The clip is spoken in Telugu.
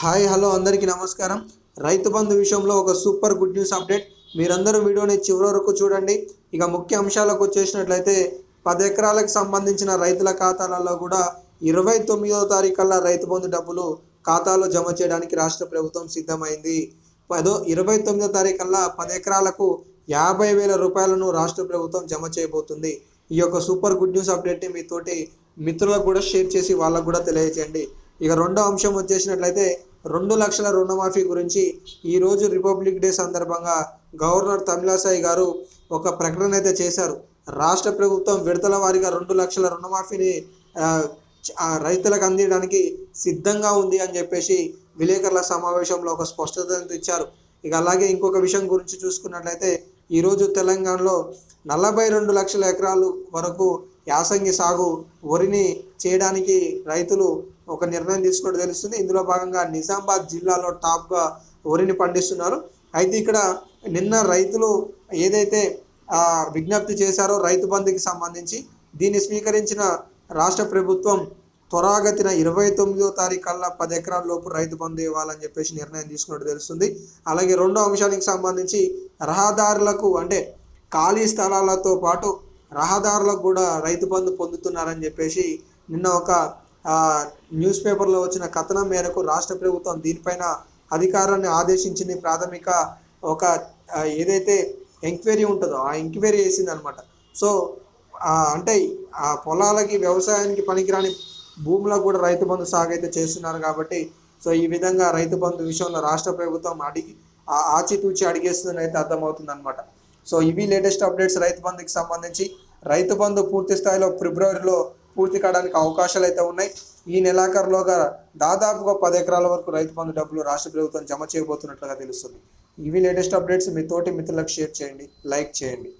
హాయ్ హలో అందరికీ నమస్కారం. రైతు బంధు విషయంలో ఒక సూపర్ గుడ్ న్యూస్ అప్డేట్. మీరందరూ వీడియోని చివరి వరకు చూడండి. ఇక ముఖ్య అంశాలకు వచ్చేసినట్లయితే పది ఎకరాలకు సంబంధించిన రైతుల ఖాతాలలో కూడా ఇరవై తొమ్మిదో తారీఖు కల్లా రైతు బంధు డబ్బులు ఖాతాలో జమ చేయడానికి రాష్ట్ర ప్రభుత్వం సిద్ధమైంది. పదో ఇరవై తొమ్మిదో తారీఖల్లా పది ఎకరాలకు యాభై వేల రూపాయలను రాష్ట్ర ప్రభుత్వం జమ చేయబోతుంది. ఈ యొక్క సూపర్ గుడ్ న్యూస్ అప్డేట్ని మీతోటి మిత్రులకు కూడా షేర్ చేసి వాళ్ళకు కూడా తెలియజేయండి. ఇక రెండో అంశం వచ్చేసినట్లయితే రెండు లక్షల రుణమాఫీ గురించి ఈరోజు రిపబ్లిక్ డే సందర్భంగా గవర్నర్ తమిళాసాయి గారు ఒక ప్రకటన అయితే చేశారు. రాష్ట్ర ప్రభుత్వం విడతల వారిగా రెండు లక్షల రుణమాఫీని రైతులకు అందించడానికి సిద్ధంగా ఉంది అని చెప్పేసి విలేకరుల సమావేశంలో ఒక స్పష్టతను ఇచ్చారు. ఇక అలాగే ఇంకొక విషయం గురించి చూసుకున్నట్లయితే ఈరోజు తెలంగాణలో నలభై రెండు లక్షల ఎకరాలు వరకు యాసంగి సాగు వరిని చేయడానికి రైతులు ఒక నిర్ణయం తీసుకోవడం తెలుస్తుంది. ఇందులో భాగంగా నిజామాబాద్ జిల్లాలో టాప్గా వరిని పండిస్తున్నారు. అయితే ఇక్కడ నిన్న రైతులు ఏదైతే విజ్ఞప్తి చేశారో రైతు బంధుకి సంబంధించి దీన్ని స్వీకరించిన రాష్ట్ర ప్రభుత్వం త్వరాగతిన ఇరవై తొమ్మిదో తారీఖు కల్లా పది ఎకరాల లోపు రైతు బంధు ఇవ్వాలని చెప్పేసి నిర్ణయం తీసుకున్నట్టు తెలుస్తుంది. అలాగే రెండో అంశానికి సంబంధించి రహదారులకు అంటే ఖాళీ స్థలాలతో పాటు రహదారులకు కూడా రైతు బంధు పొందుతున్నారని చెప్పేసి నిన్న ఒక న్యూస్ పేపర్లో వచ్చిన కథనం మేరకు రాష్ట్ర ప్రభుత్వం దీనిపైన అధికారాన్ని ఆదేశించింది. ప్రాథమిక ఒక ఏదైతే ఎంక్వైరీ ఉంటుందో ఆ ఎంక్వైరీ చేసింది అనమాట సో అంటే ఆ పొలాలకి వ్యవసాయానికి పనికిరాని భూములకు కూడా రైతు బంధు సాగు అయితే చేస్తున్నారు కాబట్టి సో ఈ విధంగా రైతు బంధు విషయంలో రాష్ట్ర ప్రభుత్వం అడిగి ఆ- ఆచితూచి అడిగేస్తుందని అయితే అర్థమవుతుంది అనమాట సో ఇవి లేటెస్ట్ అప్డేట్స్ రైతు బంధుకి సంబంధించి. రైతు బంధు పూర్తి స్థాయిలో ఫిబ్రవరిలో పూర్తి కావడానికి అవకాశాలు అయితే ఉన్నాయి. ఈ నెలాఖరులోగా దాదాపుగా పది ఎకరాల వరకు రైతు బంధు డబ్బులు రాష్ట్ర ప్రభుత్వం జమ చేయబోతున్నట్లుగా తెలుస్తుంది. ఇవి లేటెస్ట్ అప్డేట్స్. మీ తోటి మిత్రులకు షేర్ చేయండి. లైక్ చేయండి.